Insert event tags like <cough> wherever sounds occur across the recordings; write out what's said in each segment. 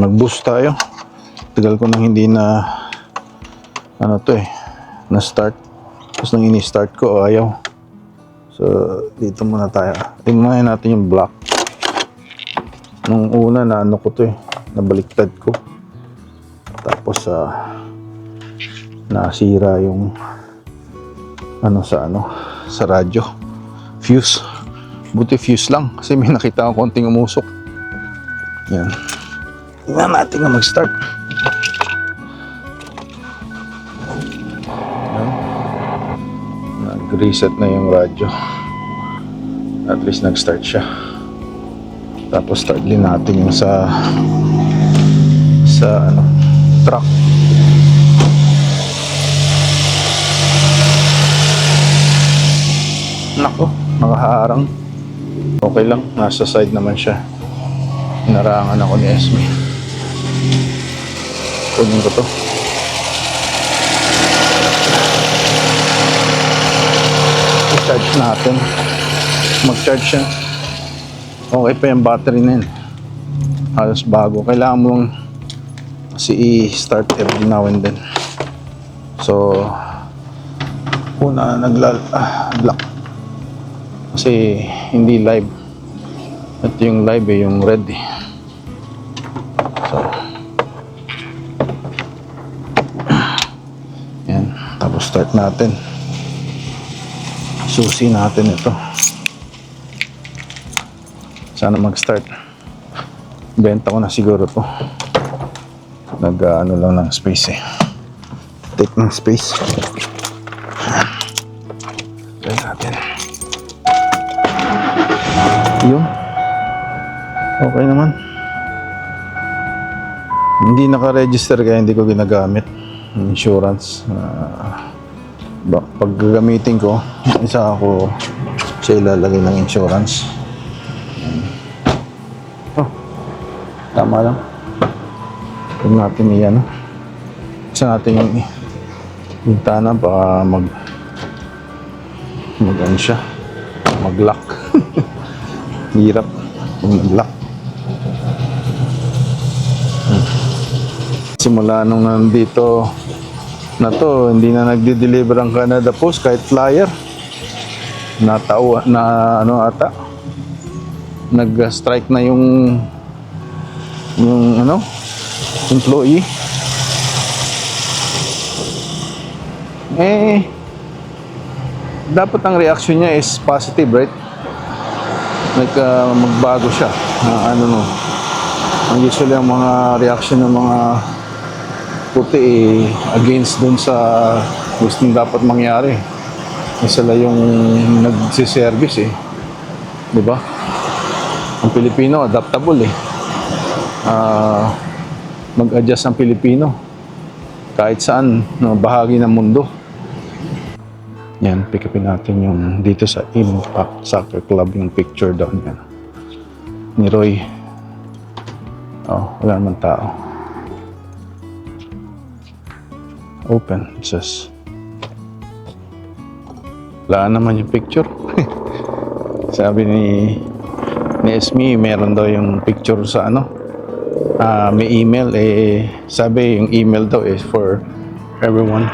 Nag-boost tayo. Tagal ko nang hindi na ano to eh, na start. Tapos nang ini-start ko, ayaw. So, dito muna tayo. Tingnan natin yung block. Nung una na ano ko to eh, nabaliktad ko. Tapos sa nasira yung ano sa ano sa radyo fuse buti fuse lang kasi may nakita akong konting umusok yan tingnan natin na mag start nag reset na yung radyo at least nag start siya tapos start din natin yung sa sa ano truck Nako, nakaharang. Okay lang, nasa side naman siya. Hinarangan ako ni Esme. Kunin ko to. I-charge natin. Mag-charge siya. Okay pa yung battery na yun. Halos bago. Kailangan mong kasi i-start every now and then. So, una naglal ah, kasi hindi live ito yung live eh, yung red eh. Start natin susi natin ito sana mag start benta ko na siguro to nag ah, ano lang ng space eh take ng space Try natin. Yun. Okay naman. Hindi naka-register kaya hindi ko ginagamit. Insurance. Ah, ba, pag gagamitin ko, isa ako sa ilalagay ng insurance. Oh, tama lang. Huwag natin iyan. Isa natin yung bintana baka mag mag ano siya mag-lock <laughs> hirap yung mag-lock Hmm. simula nung nandito na to hindi na nagdi-deliver ang Canada Post kahit flyer natao na ano ata nag-strike na yung yung ano employee eh dapat ang reaction niya is positive, right? Like, uh, magbago siya. na ano no. Ang usually ang mga reaction ng mga puti eh, against dun sa gustong dapat mangyari. Sila yung nagsiservice eh. Ba? Ang Pilipino, adaptable eh. Ah, mag-adjust ang Pilipino kahit saan no, bahagi ng mundo. Yan, pick upin natin yung dito sa Impact Soccer Club, yung picture daw niya. Ni Roy. Oh, wala naman tao. Open, it says. Wala naman yung picture. <laughs> Sabi ni ni Esme, meron daw yung picture sa ano. Ah, may email eh sabi yung email daw is for everyone.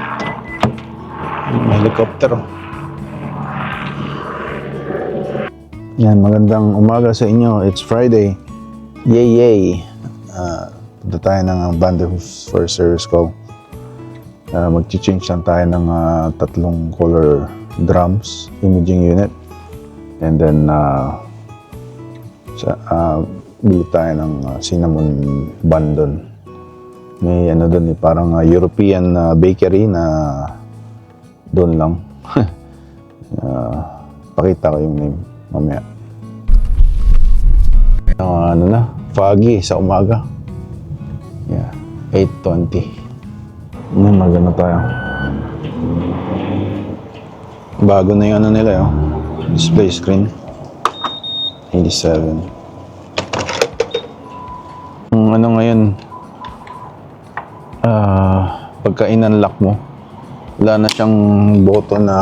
May helicopter. oh. Yan, magandang umaga sa inyo. It's Friday. Yay, yay. Uh, punta tayo ng Vanderhoof for service call. Uh, Mag-change lang tayo ng ah, tatlong color drums, imaging unit. And then, uh, sa, uh, bili tayo ng ah, cinnamon bun doon. May ano doon, eh, parang ah, European ah, bakery na doon lang. <laughs> Ah, pakita ko yung name mamaya. Ah, ano na, foggy sa umaga. Yeah, 8.20. Hmm, magano tayo. Bago na yung ano nila, oh. display screen. 87. Ang ano ngayon, ah, pagka in-unlock mo, wala na siyang button na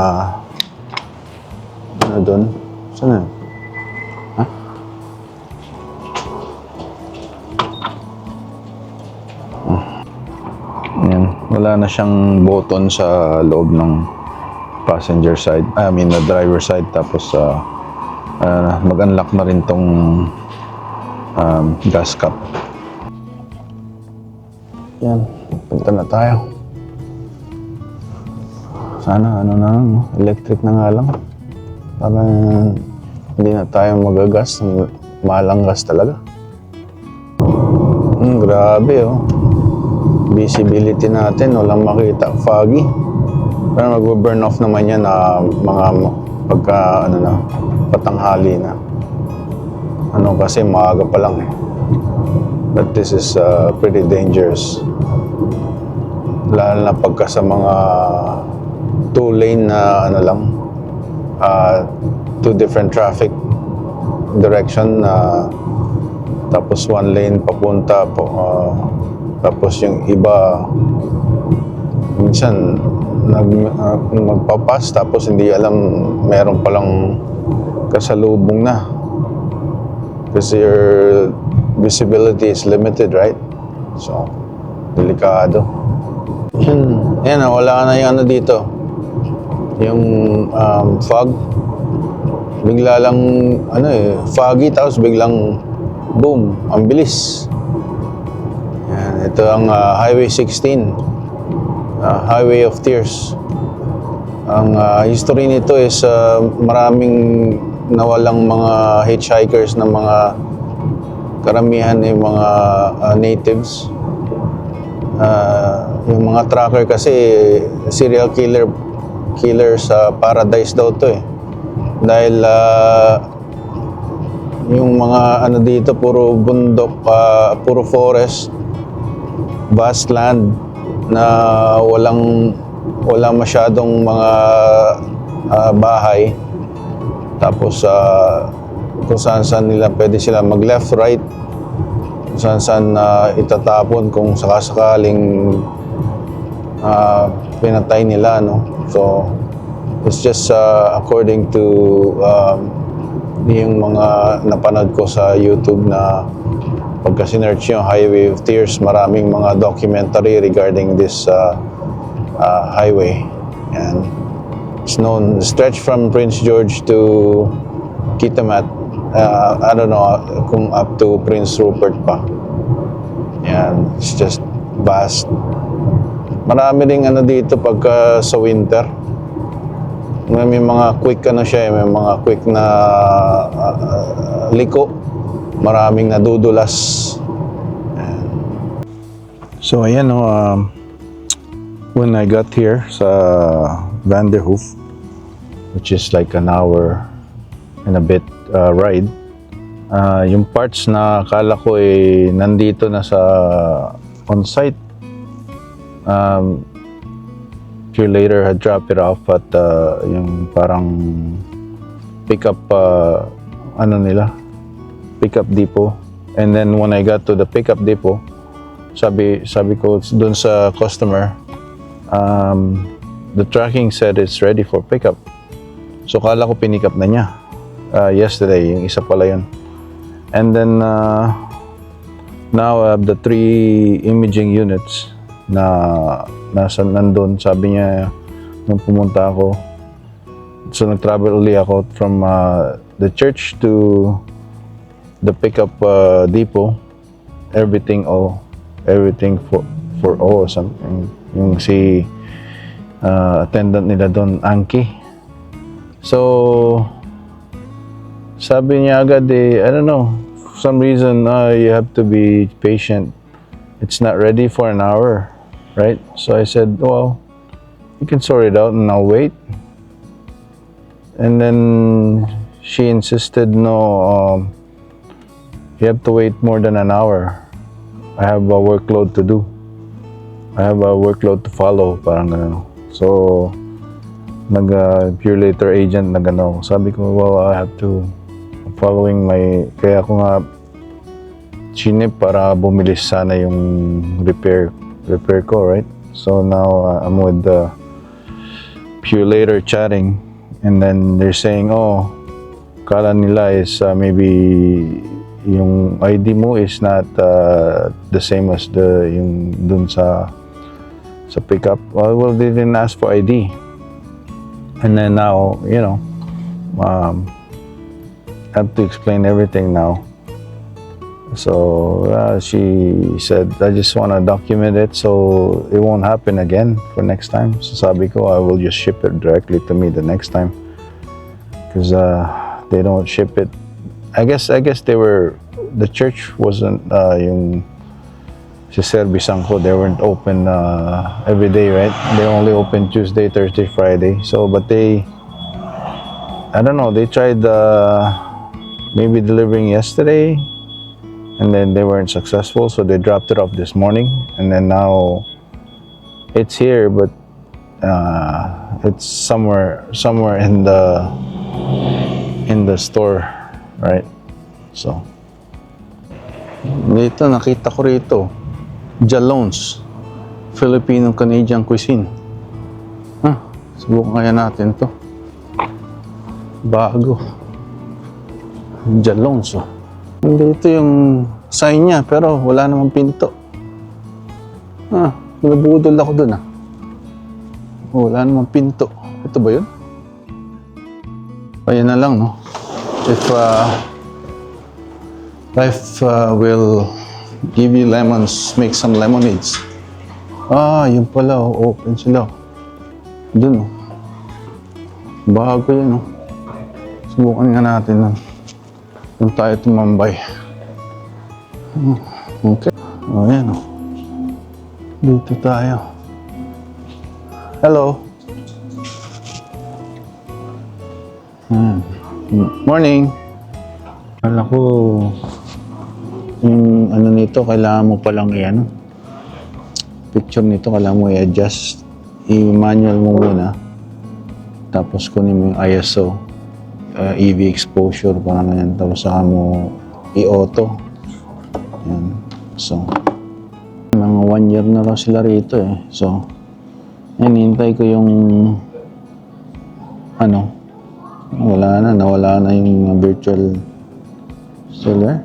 ano doon? Saan na? Wala na siyang button sa loob ng passenger side, I mean the driver side tapos uh, uh, mag-unlock na rin tong um, gas cap. Yan, punta na tayo. Sana ano na lang, electric na nga lang. Para hindi na tayo magagas, mahal ang gas talaga. Hmm, grabe oh. Visibility natin, walang makita, foggy. Pero mag-burn off naman yan na mga pagka ano na, patanghali na. Ano kasi maaga pa lang eh. But this is uh, pretty dangerous. Lalo na pagka sa mga two lane na ano lang, uh, two different traffic direction na tapos one lane papunta po uh, tapos yung iba minsan nag uh, magpapas tapos hindi alam meron palang kasalubong na. Kasi your visibility is limited right? So delikado. Yan yan ah, wala na yung ano dito. Yung um, fog. Bigla lang ano eh foggy tapos biglang boom ang bilis ito ang ah, Highway 16 ah, Highway of Tears. Ang ah, history nito is ah, maraming nawalang mga hitchhikers na mga karamihan yung mga ah, natives. Ah, yung mga tracker kasi serial killer killer sa paradise daw to eh. Dahil ah, yung mga ano dito puro bundok ah, puro forest vast land na walang wala masyadong mga ah, bahay. Tapos ah, kung saan saan nila pwede sila mag left right. Kung saan saan na itatapon kung sakasakaling ah, pinatay nila no? So it's just ah, according to um, yung mga napanood ko sa YouTube na pagka sinerch yung Highway of Tears, maraming mga documentary regarding this uh, uh, highway. And it's known, stretch from Prince George to Kitimat. Uh, I don't know kung up to Prince Rupert pa. Yan, it's just vast. Marami ring ano dito pagka sa winter. May, mga quick ano siya, eh, may mga quick na ah, ah, liko. Maraming nadudulas. So ayan no, um, when I got here sa Vanderhoof, which is like an hour and a bit uh, ride, ah, yung parts na akala ko eh nandito na sa on-site, um, few later had dropped it off at uh, yung parang pickup uh, ano nila pickup depot. And then when I got to the pickup depot sabi sabi ko doon sa customer um, the tracking said it's ready for pickup. So kala ko pinikap na niya. Uh, yesterday yung isa pala yun. And then uh, now I have the three imaging units na nasa nandun. Sabi niya, nung pumunta ako, so nag-travel uli ako from uh, the church to the pickup uh, depot. Everything all, everything for for all something. Yung si uh, attendant nila doon, Anki. So, sabi niya agad eh, I don't know, for some reason uh, you have to be patient. It's not ready for an hour, right? So I said, well, you can sort it out and I'll wait. And then she insisted, no, um, you have to wait more than an hour. I have a workload to do. I have a workload to follow, parang gano'n. So, nag uh, pure later agent na gano'n. Sabi ko, well, I have to following my, kaya ako nga chinip para bumilis sana yung repair repair ko, right? So now uh, I'm with the Pure later chatting and then they're saying, oh, kala nila is uh, maybe yung ID mo is not uh, the same as the yung dun sa sa pickup. Well, well, they didn't ask for ID. And then now, you know, um, have to explain everything now. So uh, she said, I just want to document it so it won't happen again for next time. So sabi ko, I will just ship it directly to me the next time. Because uh, they don't ship it. I guess, I guess they were, the church wasn't uh, yung si service ko, they weren't open uh, every day, right? They only open Tuesday, Thursday, Friday. So, but they, I don't know, they tried uh, maybe delivering yesterday and then they weren't successful, so they dropped it off this morning. And then now it's here, but uh, it's somewhere, somewhere in the, in the store, right? So, dito, nakita ko rito. Jalones. Filipino-Canadian cuisine. Ah, subukan kaya natin to. Bago. Jalones, oh. Dito yung sign niya, pero wala namang pinto. Ah, nabudol ako dun, ah. Wala namang pinto. Ito ba yun? Ayan na lang, no? If, uh, life uh, will give you lemons, make some lemonades. Ah, yun pala, oh, open sila. Dun, oh. Bago yan, oh. Subukan nga natin, no? Doon tayo tumambay. Hmm, Okay. Oh, yan, oh. Dito tayo. Hello. Hmm. Morning. Kala ko, yung ano nito, kailangan mo palang i-ano. Picture nito, kailangan mo i-adjust. I-manual mo muna. Tapos kunin mo yung ISO. uh, EV exposure, parang ganyan. Tapos saka mo i-auto. Yan. So, mga one year na raw sila rito eh. So, yan, hintay ko yung ano, wala na, nawala na yung virtual seller.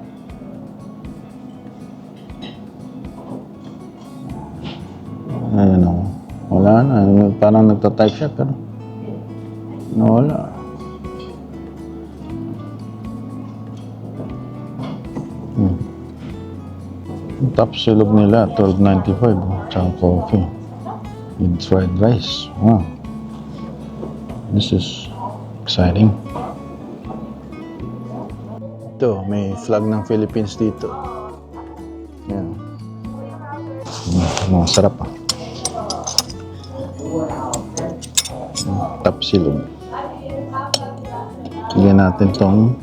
Ayan o. Wala na. Parang nagtatype siya pero nawala. Hmm. Top silog nila, 12.95. Tsaka coffee. With fried rice. Wow. This is exciting. Ito, may flag ng Philippines dito. Yan. Mm, Masarap ah. Top silog. Lagyan natin tong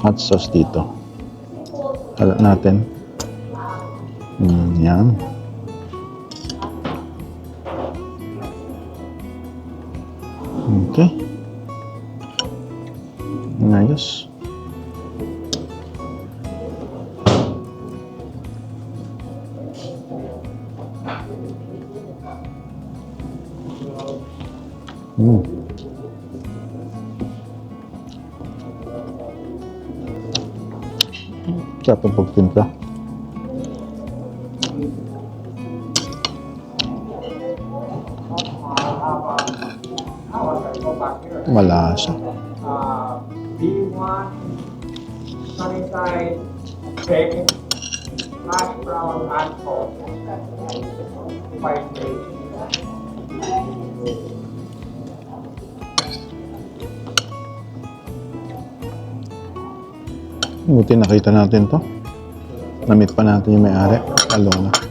hot sauce dito. Kalat natin. Mm, yan. Okay. Ayos. Mm. Sarap ang pagtimpla. Malasa. uh, B1, Sunnyside, bacon, hash brown, and toast. Five days. Buti nakita natin to. Namit pa natin yung may-ari. Alona.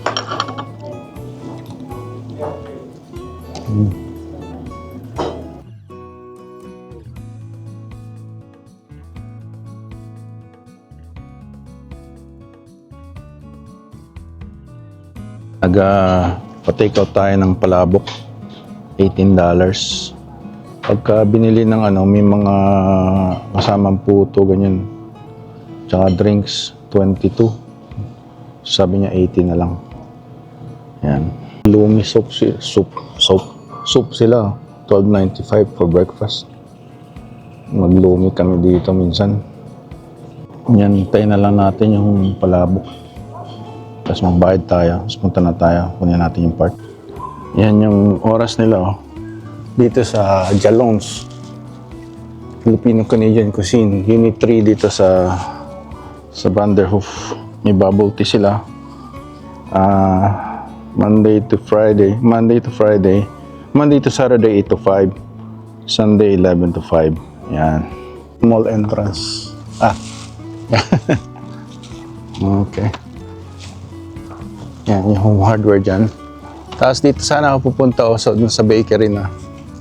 Nag uh, out tayo ng palabok. $18. Pagka binili ng ano, may mga kasamang puto, ganyan. Tsaka drinks, 22. Sabi niya 80 na lang. Yan. Lumi soup, soup, soup, soup sila. 12.95 for breakfast. Maglumi kami dito minsan. Yan, tayo na lang natin yung palabok. Tapos magbayad tayo. Tapos punta na tayo. Kunin natin yung part. Yan yung oras nila oh. Dito sa Jalons. Filipino-Canadian Cuisine. Unit 3 dito sa sa Vanderhoof. May bubble tea sila. Ah, Monday to Friday. Monday to Friday. Monday to Saturday 8 to 5. Sunday 11 to 5. Yan. Mall entrance. Ah. <laughs> okay. Yan, yung hardware dyan. Tapos dito sana ako pupunta sa, dun sa bakery na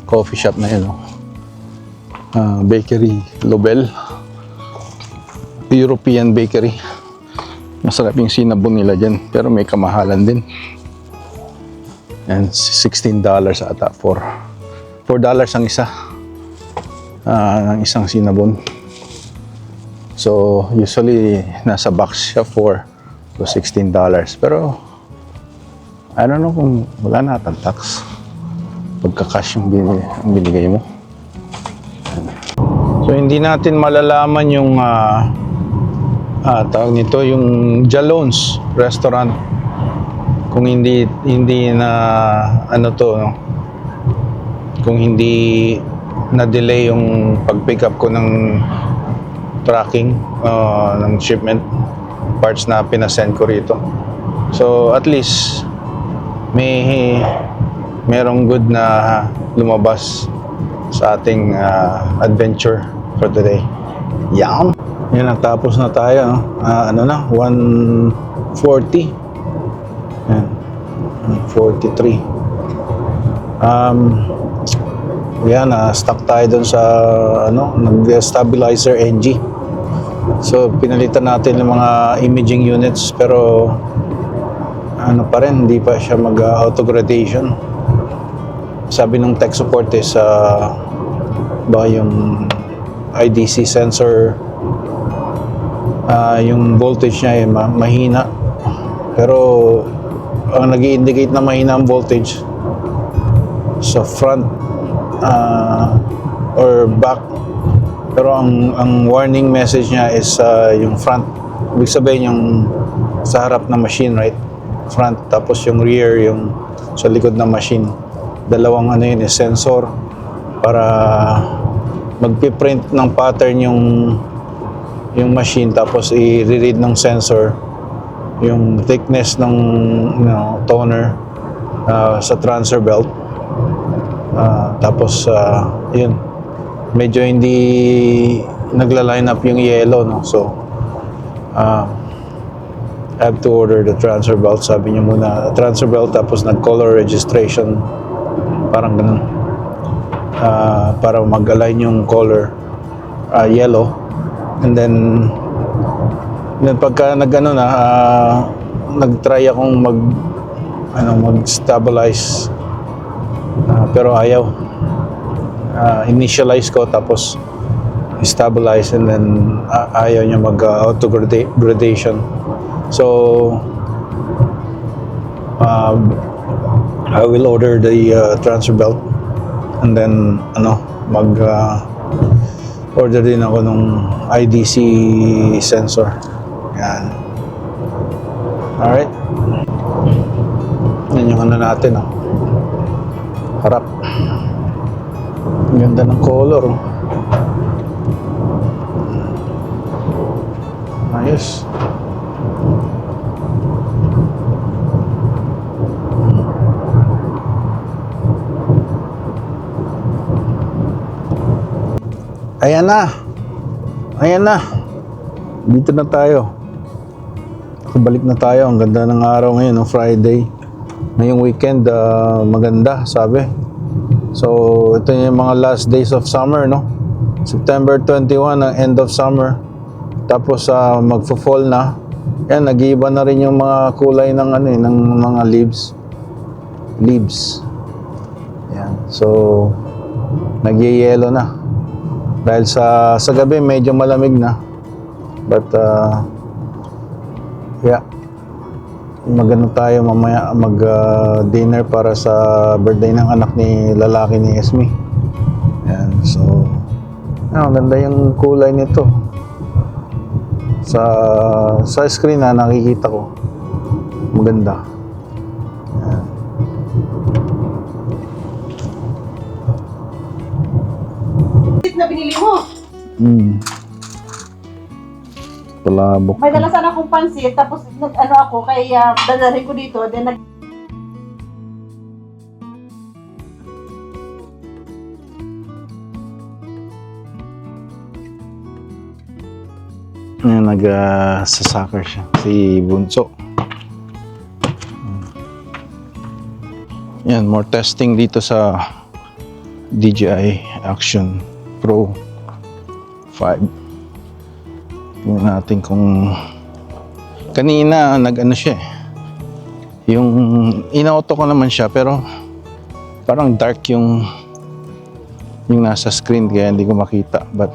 coffee shop na yun. Oh. Ah, bakery Lobel. European bakery. Masarap yung sinabon nila dyan. Pero may kamahalan din. And $16 ata for $4 ang isa. Ah, ng isang sinabon. So, usually, nasa box siya for so $16. Pero, I don't know kung wala na atang tax. Pagka-cash yung, bin- binigay mo. So, hindi natin malalaman yung ah, ah, tawag nito, yung Jalons restaurant. Kung hindi, hindi na, ano to, no? Kung hindi na-delay yung pag-pick up ko ng tracking uh, ng shipment parts na pinasend ko rito. So at least may merong good na lumabas sa ating uh, adventure for today. Yan. Yan, natapos na tayo. No? Ah, ano na, 140. Yan. 43. Um, yan, na stuck tayo dun sa ano, nag-stabilizer NG. So, pinalitan natin yung mga imaging units pero ano pa rin, hindi pa siya mag-auto-gradation. Sabi ng tech support is uh, ba yung IDC sensor ah, yung voltage niya ay ma- mahina. Pero ang nag indicate na mahina ang voltage sa front ah, or back pero ang ang warning message niya is uh, yung front. Ibig sabihin yung sa harap ng machine, right? Front. Tapos yung rear, yung sa likod ng machine. Dalawang ano yun, is sensor para magpiprint ng pattern yung yung machine tapos i-read ng sensor yung thickness ng you know, toner uh, sa transfer belt Ah, tapos ah, yun medyo hindi nagla-line up yung yellow no so ah I have to order the transfer belt. Sabi niya muna transfer belt tapos nag color registration. Parang ganun. Ah, para mag-align yung color ah, yellow. And then then pagka nag ano na ah, nag-try akong mag ano mag-stabilize. Ah, pero ayaw. Ah, initialize ko tapos stabilize and then ah, ayaw niya mag uh, auto grada- gradation so um, I will order the uh, transfer belt and then ano mag uh, order din ako ng IDC sensor yan alright yan yung ano natin oh. harap ganda ng color. oh. Ayos. Ayan na. Ayan na. Dito na tayo. Balik na tayo. Ang ganda ng araw ngayon, no? Friday. Ngayong weekend, ah, maganda, sabi. So, ito yung mga last days of summer, no? September 21, ang end of summer. Tapos, uh, magfo-fall na. Yan, nag-iiba na rin yung mga kulay ng, ano, eh, ng mga leaves. Leaves. Yan. So, nagyayelo na. Dahil sa, sa gabi, medyo malamig na. But, uh, yeah magano tayo mamaya mag uh, dinner para sa birthday ng anak ni lalaki ni Esme. Yan, so ah, ganda yung kulay nito. Sa sa screen na nakikita ko. Maganda. Pansit na binili mo. Hmm. Palabok. May dala sana akong pansit, tapos nag, ano ako, kaya dadalhin ko dito, then nag Yan, nag ah, sa soccer siya. Si Bunso. Yan, more testing dito sa DJI Action Pro 5. Tingnan natin kung kanina nag-ano siya eh. Yung inauto ko naman siya pero parang dark yung yung nasa screen kaya hindi ko makita but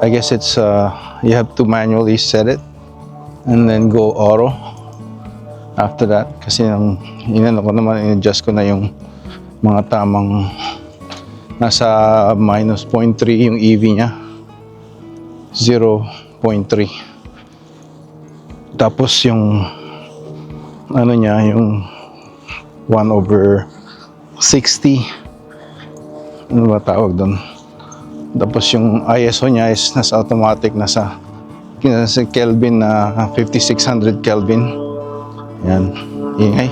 I guess it's uh, you have to manually set it and then go auto after that kasi ang inano ko naman in-adjust ko na yung mga tamang nasa minus 0.3 yung EV niya 0.3 tapos yung ano niya yung 1 over 60 ano ba tawag doon tapos yung ISO niya is nasa automatic nasa nasa Kelvin na 5600 Kelvin. Yan. Ingay.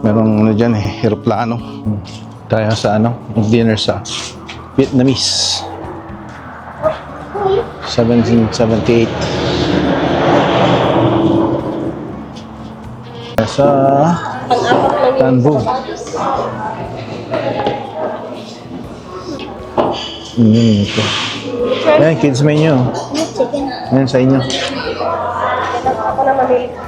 Merong ano dyan eh, aeroplano. Tayo sa ano, dinner sa Vietnamese. 1778. Sa Tanbu. Mm, ito. Yan, kids menu. Yan sa inyo. Ako na mamili.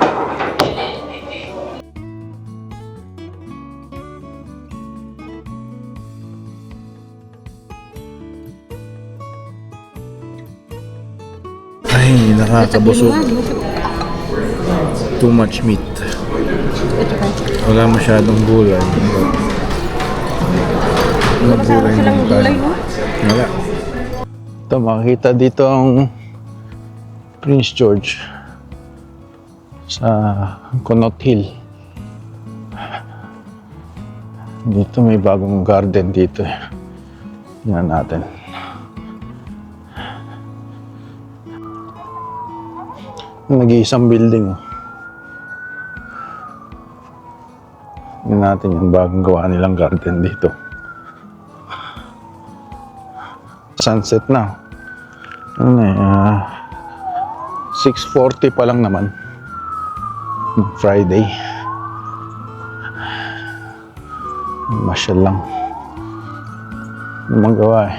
Nakakabusog. Too much meat. Wala masyadong gulay. Ano gulay ng tayo? Wala. Ito, makikita dito ang Prince George sa Conot Hill. Dito may bagong garden dito. eh. Tingnan natin. Nag-iisang building. oh. Tingnan natin yung bagong gawa nilang garden dito. Sunset na. Ano na eh, ah, 6.40 pa lang naman. Friday. Masyal lang. Ano magawa eh.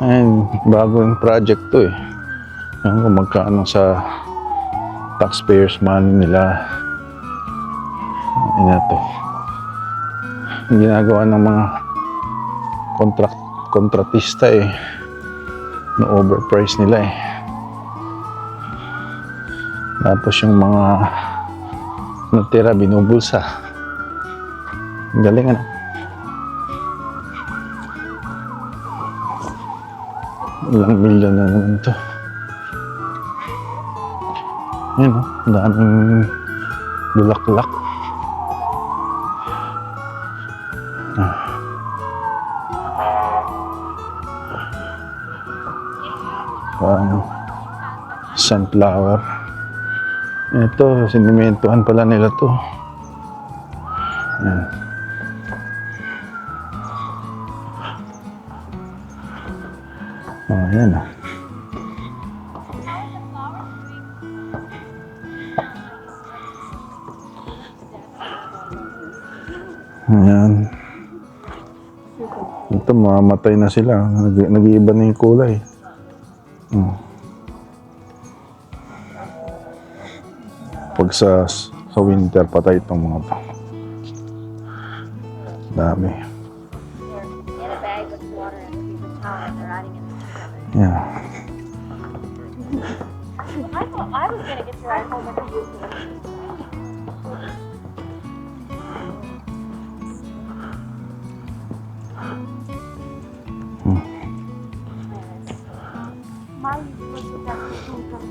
Ayun, bago yung project to eh. Alam ko magkano sa taxpayers money nila. Ano to. Yung ginagawa ng mga contract kontratista eh. Na overprice nila eh. Tapos yung mga natira binubulsa. Ang Galing ano. Ilang milyon na naman to. Yan o, ang daming bulaklak. Ah. Parang sunflower. Ito, sinimentohan pala nila to. Yan. Oh, yan ah. Ayan. Ito, mamamatay na sila. Nag nag-iiba na yung kulay. Hmm. Pag sa, sa winter, patay itong mga to. Dami.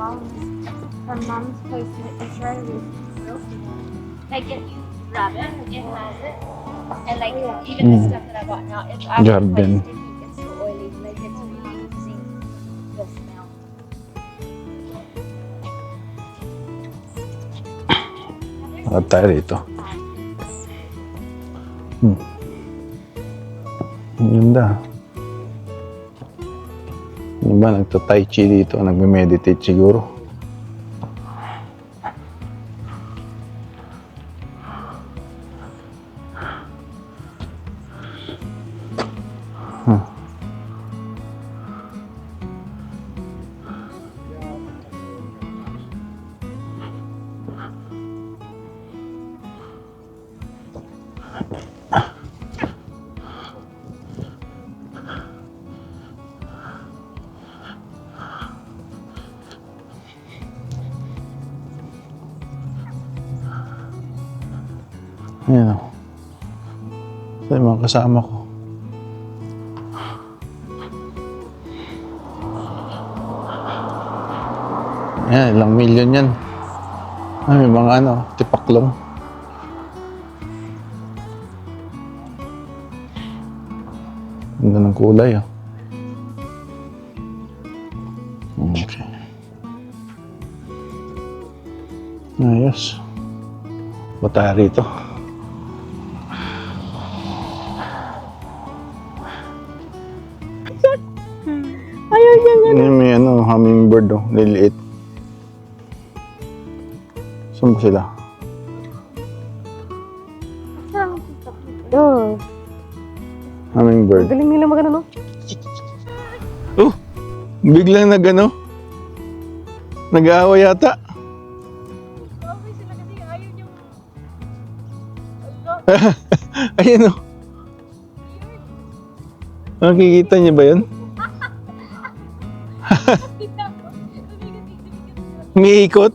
mom's her mom's placement is right with Wilson. You grab it, it has it. And like yeah. even mm. the stuff that I bought now, it's actually yeah, quite been. sticky. It's so oily. Like it's really using the smell. At tayo dito. Hmm. Ang. Yung ba, nagta-tai chi dito, nagme-meditate siguro. Huh. Ayan o. Yung mga kasama ko. Ayan, ilang milyon yan. Ay, may mga ano, tipaklong. Ganda ng kulay ah. Okay. Ayos. Ba tayo rito? Hummingbird oh, liliit. Saan ba sila? Oo. Hummingbird. Galing nila magano, no? Oh, biglang nag ano? Nag-aawa yata. <laughs> Ayan oh. Nakikita niyo ba yun? <laughs> Umiikot.